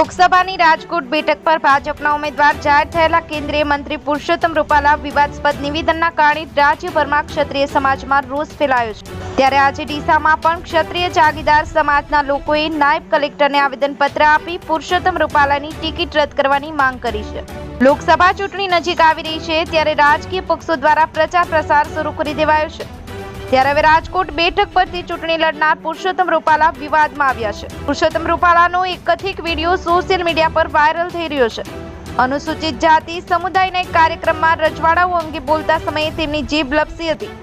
લોકસભાની રાજકોટ બેઠક પર ભાજપના ઉમેદવાર જાહેર થયેલા કેન્દ્રીય મંત્રી પુરુષોત્તમ રૂપાલા વિવાદાસ્પદ નિવેદનના કારણે રાજ્યભરમાં ક્ષત્રિય સમાજમાં રોષ ફેલાયો છે. ત્યારે આજે ડીસામાં પણ ક્ષત્રિય જાગીદાર સમાજના લોકોએ નાયબ કલેક્ટરને આવેદનપત્ર આપી પુરુષોત્તમ રૂપાલાની ટિકિટ રદ કરવાની માંગ કરી છે. લોકસભા ચૂંટણી નજીક આવી રહી છે, ત્યારે રાજકીય પક્ષો દ્વારા પ્રચાર પ્રસાર શરૂ કરી દેવાયો છે. ત્યારે હવે રાજકોટ બેઠક પરથી ચૂંટણી લડનાર પુરુષોત્તમ રૂપાલા વિવાદમાં આવ્યા છે. પુરુષોત્તમ રૂપાલાનો એક કથિત વીડિયો સોશિયલ મીડિયા પર વાયરલ થઈ રહ્યો છે. અનુસૂચિત જાતિ, સમુદાયના એક કાર્યક્રમમાં રજવાડાઓ અંગે બોલતા સમયે તેમની જીભ લપસી હતી,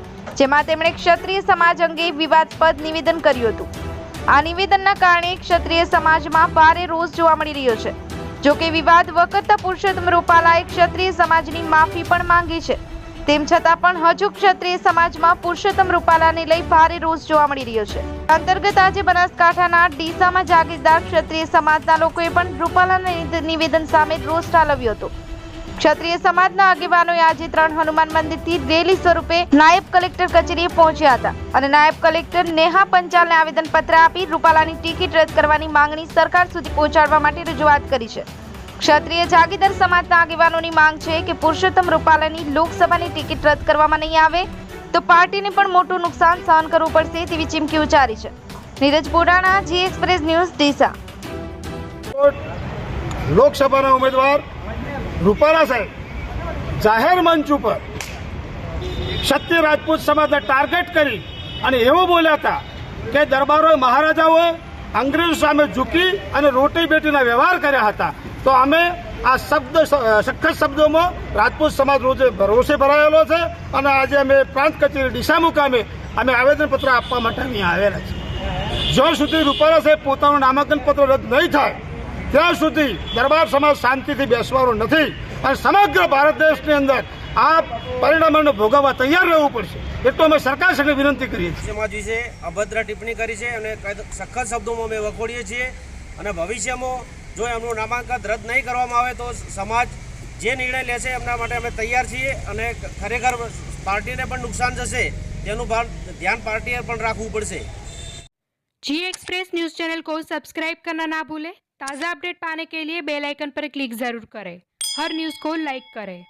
જેમાં તેમણે ક્ષત્રિય સમાજ અંગે વિવાદસ્પદ નિવેદન કર્યું હતું. આ નિવેદનના કારણે ક્ષત્રિય સમાજમાં ભારે રોષ જોવા મળી રહ્યો છે. જોકે વિવાદ વખતતા પુરુષોત્તમ રૂપાલાએ ક્ષત્રિય સમાજની માફી પણ માંગી છે. તેમ છતાં પણ હજુ ક્ષત્રિય સમાજમાં પુરુષોત્તમ રૂપાલાને લઈ ભારે રોષ જોવા મળી રહ્યો છે. અંતર્ગત આજે બનાસકાંઠાના ડીસામાં જાગીરદાર ક્ષત્રિય સમાજના લોકોએ પણ રૂપાલાના નિવેદન સામે રોષ ઠાલવ્યો હતો. ક્ષત્રિય સમાજના આગેવાનોએ આજે ત્રણ હનુમાન મંદિરથી રેલી સ્વરૂપે નાયબ કલેક્ટર કચેરીએ પહોંચ્યા હતા અને નાયબ કલેક્ટર નેહા પંચાલને આવેદનપત્ર આપી રૂપાલાની ટિકિટ રદ કરવાની માંગણી સરકાર સુધી પહોંચાડવા માટે રજૂઆત કરી છે. ક્ષત્રિય જાગીદાર સમાજના આગેવાનોની માંગ છે કે પુરુષોત્તમ રૂપાલાની લોકસભાની ટિકિટ રદ કરવામાં નહીં આવે તો પાર્ટીને પણ મોટું નુકસાન સહન કરવું પડશે તેવી ચીમકી ઉચ્ચારી છે. Neeraj Bodana, G express news, Deesa. લોકસભાના ઉમેદવાર રૂપાલા સાહેબ, જાહેર મંચ ઉપર ક્ષત્રિય રાજપૂત સમાજને ટાર્ગેટ કરી અને એવું બોલ્યા હતા કે દરબારો મહારાજાઓ અંગ્રેજો સામે ઝૂકી અને રોટી બેટીના વ્યવહાર કર્યા હતા. તો અમે આ શબ્દ સખત શબ્દોમાં રાજપૂત સમાજ રોજે રોષે ભરાયેલો છે અને આજે અમે પ્રાંત કચેરી ડીસા મુકામે અમે આવેદનપત્ર આપવા માટે અહીંયા આવેલા છીએ. જ્યાં સુધી રૂપાલા સાહેબ પોતાનું નામાંકન પત્ર રદ નહીં થાય, ત્યાં સુધી દરબાર સમાજ શાંતિથી બેસવાનો નથી અને સમગ્ર ભારત દેશની અંદર આ પરિણામોને ભોગવવા તૈયાર રહેવું પડશે. એટલું અમે સરકાર સાથે વિનંતી કરીએ છીએ. સમાજ વિશે અભદ્ર ટિપ્પણી કરી છે અને સખત શબ્દોમાં અમે વખોડીએ છીએ અને ભવિષ્યમાં જો એમનું નામાંકન રદ નહીં કરવામાં આવે તો સમાજ જે નિર્ણય લેશે એમના માટે અમે તૈયાર છીએ અને ખરેખર પાર્ટીને પણ નુકસાન જશે તેનું ભાન ધ્યાન પાર્ટીએ પણ રાખવું પડશે जी एक्सप्रेस न्यूज़ चैनल को सब्सक्राइब करना ना भूलें ताज़ा अपडेट पाने के लिए बेल आइकन पर क्लिक ज़रूर करें हर न्यूज़ को लाइक करें